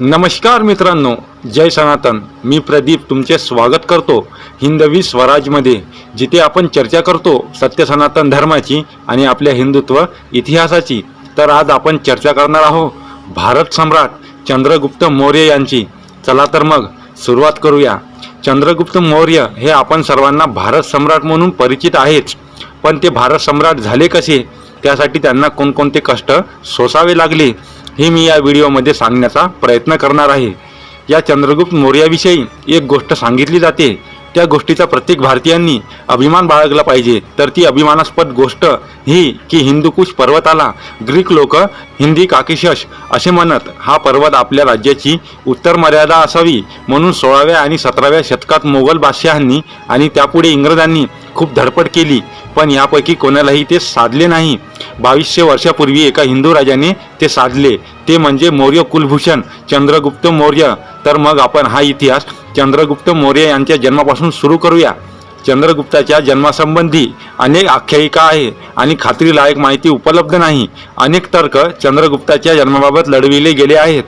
नमस्कार मित्रांनो जय सनातन. मी प्रदीप तुमचे स्वागत करतो हिंदवी स्वराजमध्ये जिथे आपण चर्चा करतो सत्य सनातन धर्माची आणि आपल्या हिंदुत्व इतिहासाची. तर आज आपण चर्चा करणार आहोत भारत सम्राट चंद्रगुप्त मौर्य यांची. चला तर मग सुरुवात करूया. चंद्रगुप्त मौर्य हे आपण सर्वांना भारत सम्राट म्हणून परिचित आहेच पण ते भारत सम्राट झाले कसे? त्यासाठी त्यांना कोणकोणते कष्ट सोसावे लागले? हे मी या व्हिडिओमध्ये सांगण्याचा प्रयत्न करणार आहे. या चंद्रगुप्त मौर्याविषयी एक गोष्ट सांगितली जाते. त्या गोष्टीचा प्रत्येक भारतीयांनी अभिमान बाळगला पाहिजे. तर ती अभिमानास्पद गोष्ट ही की हिंदुकुश पर्वताला ग्रीक लोक हिंदी काकिशश असे म्हणत हा पर्वत आपल्या राज्याची उत्तर मर्यादा असावी म्हणून सोळाव्या आणि सतराव्या शतकात मोगल बादशहांनी आणि त्यापुढे इंग्रजांनी खूप धडपड केली. पण यापैकी कोणालाही ते साधले नाही. बावीसशे वर्षापूर्वी एका हिंदू राजाने ते साधले. ते म्हणजे मौर्य कुलभूषण चंद्रगुप्त मौर्य. तर मग आपण हा इतिहास चंद्रगुप्त मौर्य यांच्या जन्मापासून सुरू करूया. चंद्रगुप्ताच्या जन्मासंबंधी अनेक आख्यायिका आहे आणि खात्रीलायक माहिती उपलब्ध नाही. अनेक तर्क चंद्रगुप्ताच्या जन्माबाबत लढविले गेले आहेत.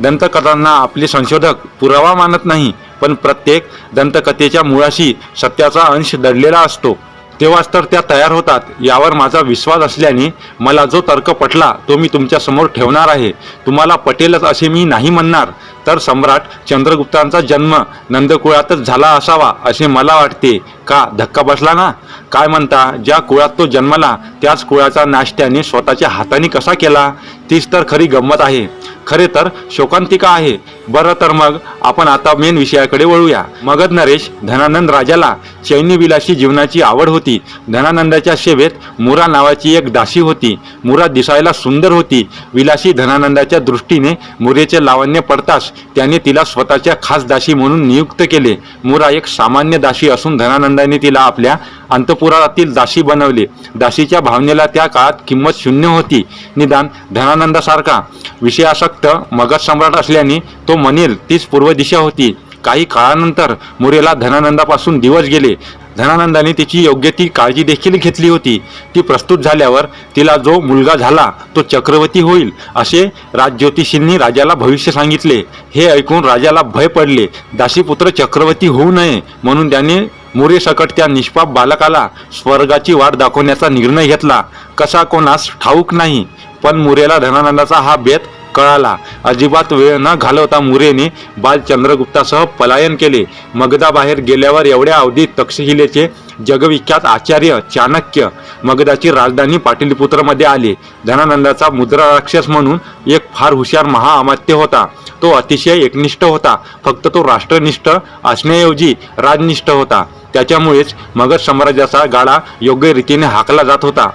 दंतकथांना आपले संशोधक पुरावा मानत नाही पण प्रत्येक दंतकथेच्या मुळाशी सत्याचा अंश दडलेला असतो. तेव्हाच तर त्या तयार होतात. यावर माझा विश्वास असल्याने मला जो तर्क पटला तो मी तुमच्यासमोर ठेवणार आहे. तुम्हाला पटेलच असे मी नाही म्हणणार. तर सम्राट चंद्रगुप्तांचा जन्म नंदकुळातच झाला असावा असे मला वाटते. का धक्का बसला ना? काय म्हणता ज्या कुळात तो जन्मला त्याच कुळाचा नाश त्याने स्वतःच्या हाताने कसा केला? तीच तर खरी गंमत आहे. खरे तर शोकांतिका आहे. बरं तर मग आपण आता मेन विषयाकडे वळूया. मगध नरेश धनानंद राजाला चैनी विलासी जीवनाची आवड होती. धनानंदाच्या सेवेत मुरा नावाची एक दासी होती. मुरा दिसायला सुंदर होती. विलासी धनानंदाच्या दृष्टीने मुरेचे लावण्य पडताच त्याने तिला स्वतःच्या खास दासी म्हणून नियुक्त केले. मुरा एक सामान्य दासी असून धनानंदाने तिला आपल्या अंतपुरातील दासी बनवले. दासीच्या भावनेला त्या काळात किंमत शून्य होती. निदान धनानंदासारखा विषयासक्त मगध सम्राट असल्याने तो तो म्हणेल तीच पूर्व दिशा होती. काही काळानंतर मुरेला धनानंदापासून दिवस गेले. धनानंदाने तिची योग्य ती काळजी देखील घेतली होती. ती प्रस्तुत झाल्यावर तिला जो मुलगा झाला तो चक्रवर्ती होईल असे राजज्योतिषींनी राजाला भविष्य सांगितले. हे ऐकून राजाला भय पडले. दासीपुत्र चक्रवर्ती होऊ नये म्हणून त्याने मुरेसकट त्या निष्पाप बालकाला स्वर्गाची वाट दाखवण्याचा निर्णय घेतला. कसा कोणास ठाऊक नाही पण मुरेला धनानंदाचा हा बेत कळाला. अजिबात वेळ न घालवता मुरेने बाल चंद्रगुप्तासह पलायन केले. मगधाबाहेर गेल्यावर एवढ्या अवधीत तक्षशिलेचे जगविख्यात आचार्य चाणक्य मगधाची राजधानी पाटलीपुत्रमध्ये आले. धनानंदाचा मुद्रा राक्षस म्हणून एक फार हुशार महाअमात्य होता. तो अतिशय एकनिष्ठ होता. फक्त तो राष्ट्रनिष्ठ असण्याऐवजी राजनिष्ठ होता. त्याच्यामुळेच मगध साम्राज्याचा गाडा योग्य रीतीने हाकला जात होता.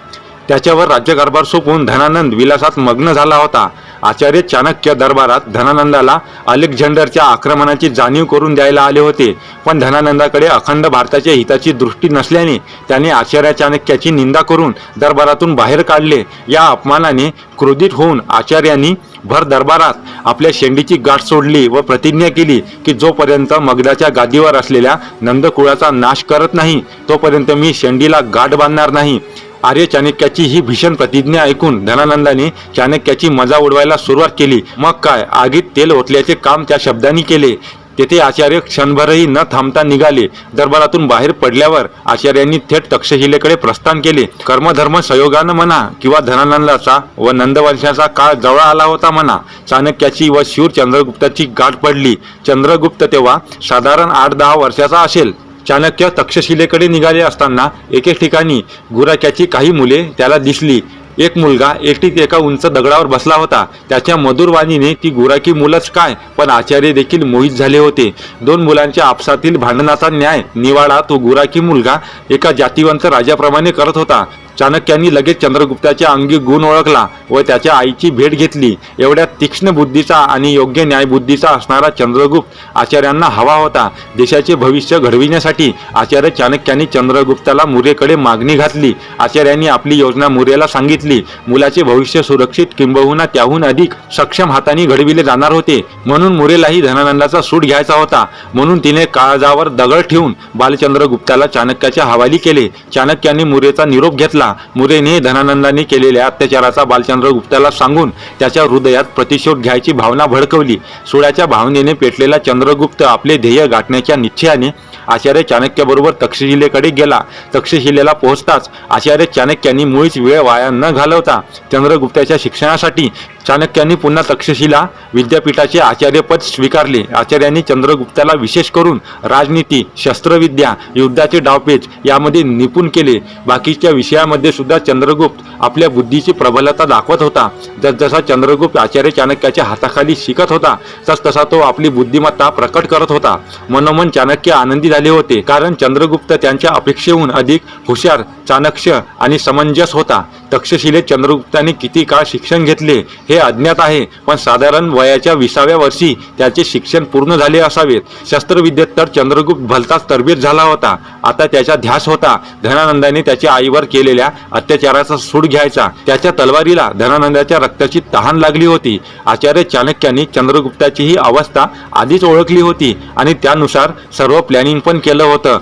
त्याच्यावर राज्यकारभार सोपवून धनानंद विलासात मग्न झाला होता. आचार्य चाणक्य दरबारात धनानंदाला अलेक्झांडरच्या आक्रमणाची जाणीव करून द्यायला आले होते. पण धनानंदाकडे अखंड भारताच्या हिताची दृष्टी नसल्याने त्याने आचार्य चाणक्याची निंदा करून दरबारातून बाहेर काढले. या अपमानाने क्रोधित होऊन आचार्यांनी भर दरबारात आपल्या शेंडीची गाठ सोडली व प्रतिज्ञा केली की जोपर्यंत मगधाच्या गादीवर असलेल्या नंदकुळाचा नाश करत नाही तोपर्यंत मी शेंडीला गाठ बांधणार नाही. आर्य चाणक्याची ही भीषण प्रतिज्ञा ऐकून धनानंदाने चाणक्याची मजा उडवायला सुरुवात केली. मग काय? आगीत तेल ओतल्याचे काम त्या शब्दांनी केले. तेथे आचार्य क्षणभरही न थांबता निघाले. दरबारातून बाहेर पडल्यावर आचार्यांनी थेट तक्षशिलेकडे प्रस्थान केले. कर्मधर्म संयोगानं म्हणा किंवा धनानंदाचा व नंदवंशाचा काळ जवळ आला होता म्हणा चाणक्याची व शूर चंद्रगुप्ताची गाठ पडली. चंद्रगुप्त तेव्हा साधारण आठ दहा वर्षाचा असेल. चाणक्य तक्षशिलेकडे निघाले असताना एके ठिकाणी गुराख्याची काही मुले त्याला दिसली. एक मुलगा एकटीच एका उंच दगडावर बसला होता. त्याच्या मधुरवाणीने ती गुराखी मुलंच काय? पण आचार्य देखील मोहित झाले होते. दोन मुलांच्या आपसातील भांडणाचा न्याय निवाडा तो गुराखी मुलगा एका जातिवंत राजाप्रमाणे करत होता. चाणक्यांनी लगेच चंद्रगुप्ताच्या अंगी गुण ओळखला व त्याच्या आईची भेट घेतली. एवढ्या तीक्ष्ण बुद्धीचा आणि योग्य न्यायबुद्धीचा असणारा चंद्रगुप्त आचार्यांना हवा होता. देशाचे भविष्य घडविण्यासाठी आचार्य चाणक्यांनी चंद्रगुप्ताला मुरेकडे मागणी घातली. आचार्यांनी आपली योजना मुरेला सांगितली. मुलाचे भविष्य सुरक्षित किंबहुना त्याहून अधिक सक्षम हाताने घडविले जाणार होते. म्हणून मुरेलाही धनानंदाचा सूट घ्यायचा होता. म्हणून तिने काळजावर दगड ठेवून बालचंद्रगुप्ताला चाणक्याच्या हवाली केले. चाणक्याने मुरेचा निरोप घेतला. असता मुरेने धनानंदाने केलेल्या अत्याचाराचा बालचंद्र गुप्ताला सांगून त्याच्या हृदयात प्रतिशोध घ्यायची भावना भडकवली. सोळ्याच्या भावनेने पेटलेला चंद्रगुप्त आपले ध्येय गाठण्याच्या निश्चयाने आचार्य चाणक्याबरोबर तक्षशिलेकडे गेला. तक्षशिलेला पोहोचताच आचार्य चाणक्यांनी मुळीच वेळ वाया न घालवता चंद्रगुप्ताच्या शिक्षणासाठी चाणक्यांनी पुन्हा तक्षशिला विद्यापीठाचे आचार्यपद स्वीकारले. आचार्यांनी चंद्रगुप्ताला विशेष करून राजनीती शस्त्रविद्या युद्धाचे डावपेच यामध्ये निपुण केले. बाकीच्या विषयामध्ये सुद्धा चंद्रगुप्त आपल्या बुद्धीची प्रबलता दाखवत होता. जसजसा चंद्रगुप्त आचार्य चाणक्याच्या हाताखाली शिकत होता तस तसा तो आपली बुद्धिमत्ता प्रकट करत होता. मनोमन चाणक्य आनंदी झाले होते. कारण चंद्रगुप्त त्यांच्या अपेक्षेहून अधिक हुशार चाणक्य आणि समंजस होता. तक्षशिलेत चंद्रगुप्ताने किती काळ शिक्षण घेतले हे अज्ञात आहे. पण साधारण वयाच्या विसाव्या वर्षी त्याचे शिक्षण पूर्ण झाले असावेत. शस्त्रविद्येत तर चंद्रगुप्त भलताच तरबेज झाला होता. आता त्याचा ध्यास होता. धनानंदाने त्याच्या आईवर केलेल्या अत्याचाराचा सूड घ्यायचा. त्याच्या तलवारीला धनानंदाच्या रक्ताची तहान लागली होती. आचार्य चाणक्यांनी चंद्रगुप्ताची ही अवस्था आधीच ओळखली होती आणि त्यानुसार सर्व प्लॅनिंग पण केलं होतं.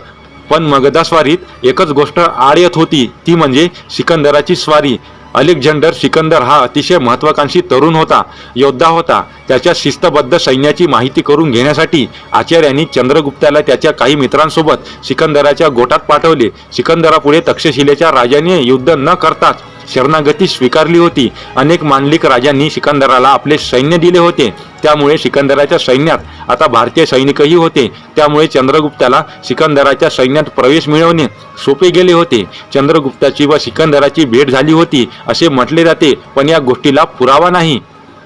पण मगधा स्वारीत एकच गोष्ट आड येत होती. ती म्हणजे सिकंदराची स्वारी. अलेक्झांडर सिकंदर हा अतिशय महत्वाकांक्षी तरुण होता योद्धा होता. त्याच्या शिस्तबद्ध सैन्याची माहिती करून घेण्यासाठी आचार्यांनी चंद्रगुप्ताला त्याच्या काही मित्रांसोबत सिकंदराच्या गोटात पाठवले. सिकंदरापुढे तक्षशिलेच्या राजाने युद्ध न करताच शरणागती स्वीकारली होती. अनेक मांडलिक राजांनी सिकंदराला आपले सैन्य दिले होते. त्यामुळे सिकंदराच्या सैन्यात आता भारतीय सैनिकही होते. त्यामुळे चंद्रगुप्ताला सिकंदराच्या सैन्यात प्रवेश मिळवणे सोपे गेले होते. चंद्रगुप्ताची व सिकंदराची भेट झाली होती असे म्हटले जाते पण या गोष्टीला पुरावा नाही.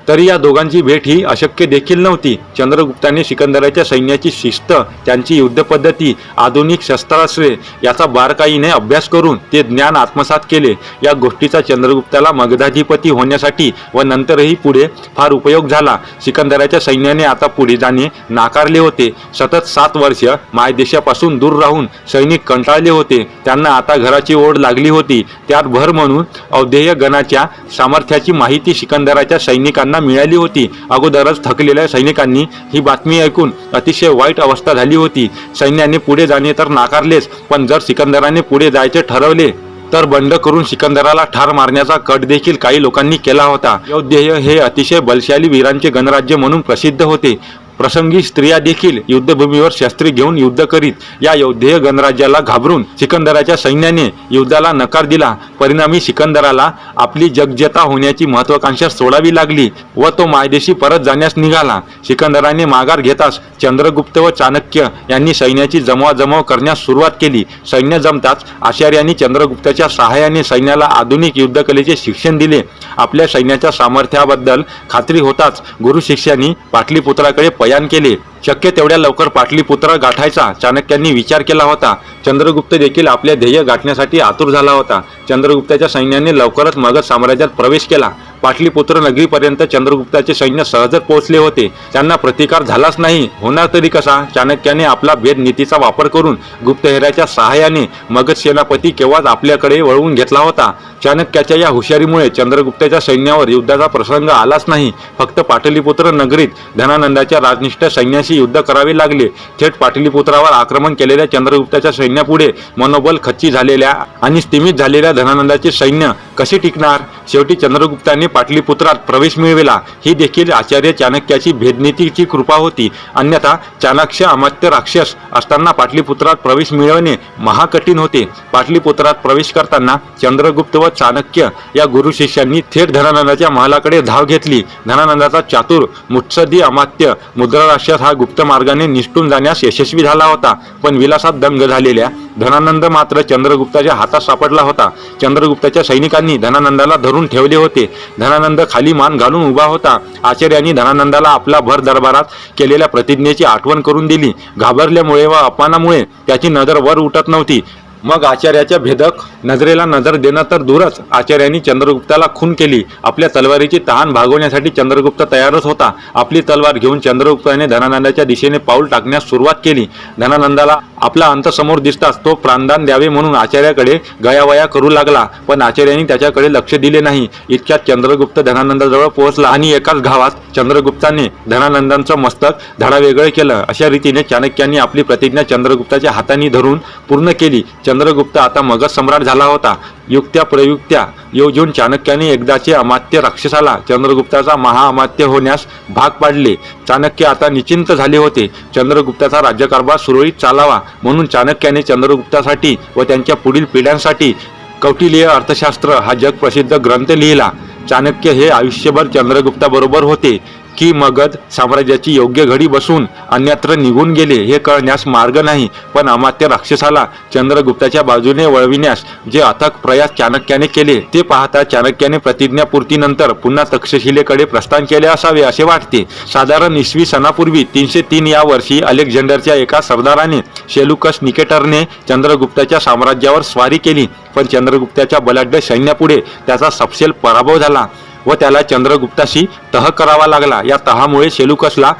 तरी या दोघांची भेट ही अशक्य देखील नव्हती. चंद्रगुप्ताने सिकंदराच्या सैन्याची शिस्त त्यांची युद्धपद्धती आधुनिक शस्त्रास्त्रे याचा बारकाईने अभ्यास करून ते ज्ञान आत्मसात केले. या गोष्टीचा चंद्रगुप्ताला मगधाधिपती होण्यासाठी व नंतरही पुढे फार उपयोग झाला. सिकंदराच्या सैन्याने आता पुढे जाणे नाकारले होते. सतत सात वर्ष मायदेशापासून दूर राहून सैनिक कंटाळले होते. त्यांना आता घराची ओढ लागली होती. त्यात भर म्हणून अवधेय गणाच्या सामर्थ्याची माहिती सिकंदराच्या सैनिकांना मिळाली होती. अगोदरच थकलेल्या सैनिकांनी ही बातमी ऐकून अतिशय वाईट अवस्था झाली होती. सैन्याने पुढे जाणे तर नाकारलेच पण जर सिकंदराने पुढे जायचे ठरवले तर बंड करून सिकंदराला ठार मारण्याचा कट देखील काही लोकांनी केला होता. अयोध्येय हे अतिशय बलशाली वीरांचे गणराज्य म्हणून प्रसिद्ध होते. प्रसंगी स्त्रिया देखील युद्धभूमीवर शस्त्रे घेऊन युद्ध करीत या योद्धेय गणराज्याला घाबरून सिकंदराच्या सैन्याने युद्धाला नकार दिला. परिणामी सिकंदराला आपली जगजेता होण्याची महत्वाकांक्षा सोडावी लागली व तो मायदेशी परत जाण्यास निघाला. सिकंदराने माघार घेताच चंद्रगुप्त व चाणक्य यांनी सैन्याची जमवाजमव करण्यास सुरुवात केली. सैन्य जमताच आचार्यांनी चंद्रगुप्ताच्या सहाय्याने सैन्याला आधुनिक युद्धकलेचे शिक्षण दिले. आपल्या सैन्याच्या सामर्थ्याबद्दल खात्री होताच गुरु शिष्यांनी पाटलीपुत्राकडे पयान केले. शक्य तेवढ्या लवकर पाटलीपुत्र गाठायचा. चाणक्यांनी विचार केला होता. चंद्रगुप्त देखील आपले ध्येय गाठण्यासाठी आतुर झाला होता. चंद्रगुप्ताच्या सैन्याने लवकरच मगध साम्राज्यात प्रवेश केला. पाटलीपुत्र नगरीपर्यंत चंद्रगुप्ताचे सैन्य सहजच पोहोचले होते. त्यांना प्रतिकार झालाच नाही. होणार तरी कसा? चाणक्याने आपला भेद नीतीचा वापर करून गुप्तहेराच्या सहाय्याने मगध सेनापती केव्हाच आपल्याकडे वळवून घेतला होता. चाणक्याच्या या हुशारीमुळे चंद्रगुप्ताच्या सैन्यावर युद्धाचा प्रसंग आलाच नाही. फक्त पाटलीपुत्र नगरीत धनानंदाच्या राजनिष्ठ सैन्याशी युद्ध करावे लागले. थेट पाटलीपुत्रावर आक्रमण केलेल्या चंद्रगुप्ताच्या सैन्यापुढे मनोबल खच्ची झालेल्या आणि स्थिमित झालेल्या धनानंदाचे सैन्य कसे टिकणार? शेवटी चंद्रगुप्ताने पाटलीपुत्रात प्रवेश मिळविला. ही देखील आचार्य चाणक्याची भेदनीतीची कृपा होती. अन्यथा चाणक्य अमात्य राक्षस असताना पाटलीपुत्रात प्रवेश मिळवणे महाकठीण होते. पाटलीपुत्रात प्रवेश करताना चंद्रगुप्त व चाणक्य या गुरु शिष्यांनी थेट धनानंदाच्या महालाकडे धाव घेतली. धनानंदाचा चातुर मुत्सदी अमात्य मुद्रा राक्षस हा गुप्त मार्गाने निष्ठून जाण्यास यशस्वी झाला होता. पण विलासात दंग झालेल्या धनानंद मात्र चंद्रगुप्ताच्या हातात सापडला होता. चंद्रगुप्ताच्या सैनिकांनी धनानंदाला धरून ठेवले होते. धनानंद खाली मान घालून उभा होता. आचार्यांनी धनानंदाला आपला भर दरबारात केलेल्या प्रतिज्ञेची आठवण करून दिली. घाबरल्यामुळे व अपमानामुळे त्याची नजर वर उठत नव्हती. मग आचार्याच्या भेदक नजरेला नजर देणं तर दूरच. आचार्यांनी चंद्रगुप्ताला खून केली. आपल्या तलवारीची तहान भागवण्यासाठी चंद्रगुप्त तयारच होता. आपली तलवार घेऊन चंद्रगुप्ताने धनानंदाच्या दिशेने पाऊल टाकण्यास सुरुवात केली. धनानंदाला आपला अंत समोर दिसताच तो प्राणदान द्यावे म्हणून आचार्याकडे गयावया करू लागला. पण आचार्यांनी त्याच्याकडे लक्ष दिले नाही. इतक्यात चंद्रगुप्त धनानंदाजवळ पोहोचला आणि एकाच गावात चंद्रगुप्ताने धनानंदांचं मस्तक धडावेगळे केलं. अशा रीतीने चाणक्यांनी आपली प्रतिज्ञा चंद्रगुप्ताच्या हाताने धरून पूर्ण केली. चंद्रगुप्त आता मगध सम्राट झाला होता. युक्त्या प्रयुक्त्या योजून चाणक्याने एकदाचे अमात्य राक्षसाला चंद्रगुप्ताचा महाअमात्य होण्यास भाग पाडले. चाणक्य आता निश्चिंत झाले होते. चंद्रगुप्ताचा राज्यकारभार सुरळीत चालावा म्हणून चाणक्याने चंद्रगुप्तासाठी व त्यांच्या पुढील पिढ्यांसाठी कौटिल्य अर्थशास्त्र हा जगप्रसिद्ध ग्रंथ लिहिला. चाणक्य हे आयुष्यभर चंद्रगुप्ताबरोबर होते. की मगध साम्राज्याची योग्य घडी बसून अन्यत्र निघून गेले हे कळण्यास मार्ग नाही. पण अमात्य राक्षसाला चंद्रगुप्ताच्या बाजूने वळविण्यास जे अथक प्रयास चाणक्याने केले ते पाहता चाणक्याने प्रतिज्ञापूर्तीनंतर पुन्हा तक्षशिलेकडे प्रस्थान केले असावे असे वाटते. साधारण इसवी सणापूर्वी तीनशे तीन या वर्षी अलेक्झांडरच्या एका सरदाराने शेलुकस निकेटरने चंद्रगुप्ताच्या साम्राज्यावर स्वारी केली. पण चंद्रगुप्ताच्या बलाढ्य सैन्यापुढे त्याचा सपशेल पराभव झाला. व त्याला चंद्रगुप्ताशी तह करावा लागला. या तहामुळे सेलुकसला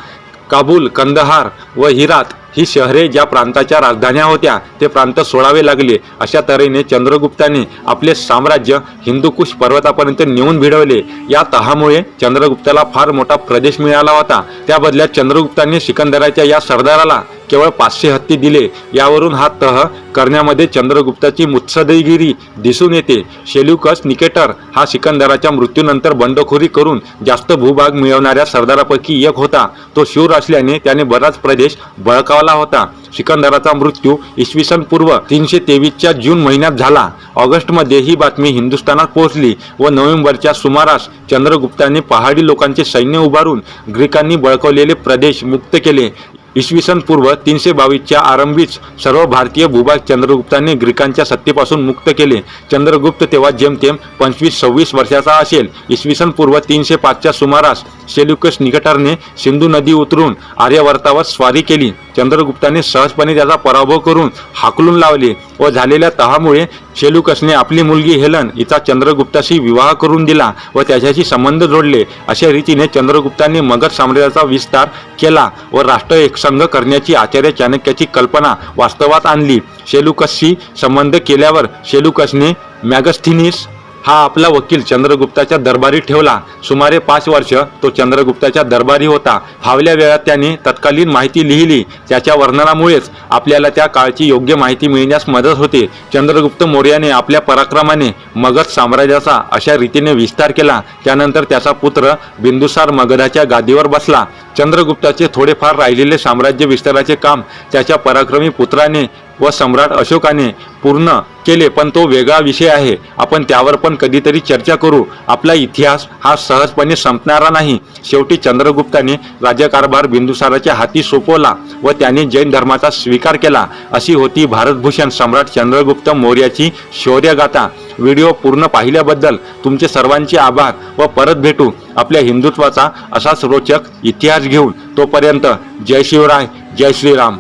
काबूल कंदहार व हिरात ही शहरे ज्या प्रांताच्या राजधान्या होत्या ते प्रांत सोडावे लागले. अशा तऱ्हेने चंद्रगुप्ताने आपले साम्राज्य हिंदुकुश पर्वतापर्यंत नेऊन भिडवले. या तहामुळे चंद्रगुप्ताला फार मोठा प्रदेश मिळाला होता. त्या बदल्यात चंद्रगुप्ताने सिकंदराच्या या सरदाराला केवळ पाचशे हत्ती दिले. यावरून हा तह करण्यामध्ये चंद्रगुप्ताची मुत्सद्देगिरी दिसून येते. शेल्युकस निकेटर हा सिकंदराच्या मृत्यूनंतर बंडखोरी करून जास्त भूभाग मिळवणाऱ्या सरदारापैकी एक होता. तो शूर असल्याने त्याने बराच प्रदेश बळकावला होता. सिकंदराचा मृत्यू इसवी सन पूर्व तीनशे तेवीसच्या जून महिन्यात झाला. ऑगस्टमध्ये ही बातमी हिंदुस्थानात पोहोचली व नोव्हेंबरच्या सुमारास चंद्रगुप्ताने पहाडी लोकांचे सैन्य उभारून ग्रीकांनी बळकवलेले प्रदेश मुक्त केले. इसवी सन पूर्व तीनशे बावीसच्या आरंभीच सर्व भारतीय भूभाग चंद्रगुप्ताने ग्रीकांच्या सत्तेपासून मुक्त केले. चंद्रगुप्त तेव्हा जेमतेम पंचवीस सव्वीस वर्षाचा असेल. इसवी सन पूर्व तीनशे पाचच्या सुमारास सेल्युकस निकटरने सिंधू नदी उतरून आर्यवर्तावर स्वारी केली. चंद्रगुप्ताने सहजपणे त्याचा पराभव करून हाकलून लावले व झालेल्या तहामुळे सेलुकसने आपली मुलगी हेलन हिचा चंद्रगुप्ताशी विवाह करून दिला व त्याच्याशी संबंध जोडले. अशा रीतीने चंद्रगुप्ताने मगध साम्राज्याचा विस्तार केला व राष्ट्र एक संघ करण्याची आचार्य चाणक्याची कल्पना वास्तवात आणली. शेलुकसशी संबंध केल्यावर शेलुकसने मॅगस्थिनीस हा आपला वकील चंद्रगुप्ताच्या दरबारी ठेवला. सुमारे पाच वर्ष तो चंद्रगुप्ताच्या दरबारी होता. फावल्या वेळात त्याने तत्कालीन माहिती लिहिली. त्याच्या वर्णनामुळेच आपल्याला त्या काळची योग्य माहिती मिळण्यास मदत होते. चंद्रगुप्त मौर्याने आपल्या पराक्रमाने मगध साम्राज्याचा अशा रीतीने विस्तार केला. त्यानंतर त्याचा पुत्र बिंदुसार मगधाच्या गादीवर बसला. चंद्रगुप्ताचे थोडेफार राहिलेले साम्राज्य विस्ताराचे काम त्याच्या पराक्रमी पुत्राने व सम्राट अशोकाने पूर्ण केले पण तो वेगळा विषय आहे. आपण त्यावर पण कधीतरी चर्चा करू. आपला इतिहास हा सहजपणे संपणारा नाही. शेवटी चंद्रगुप्ताने राज्यकारभार बिंदुसाराच्या हाती सोपवला व त्याने जैन धर्माचा स्वीकार केला. अशी होती भारतभूषण सम्राट चंद्रगुप्त मौर्याची शौर्यगाथा. व्हिडिओ पूर्ण पाहिल्याबद्दल तुमचे सर्वांचे आभार व परत भेटू. आपल्या हिंदुत्वाचा असाच रोचक इतिहास घेऊन तोपर्यंत जय शिवराय जय श्रीराम.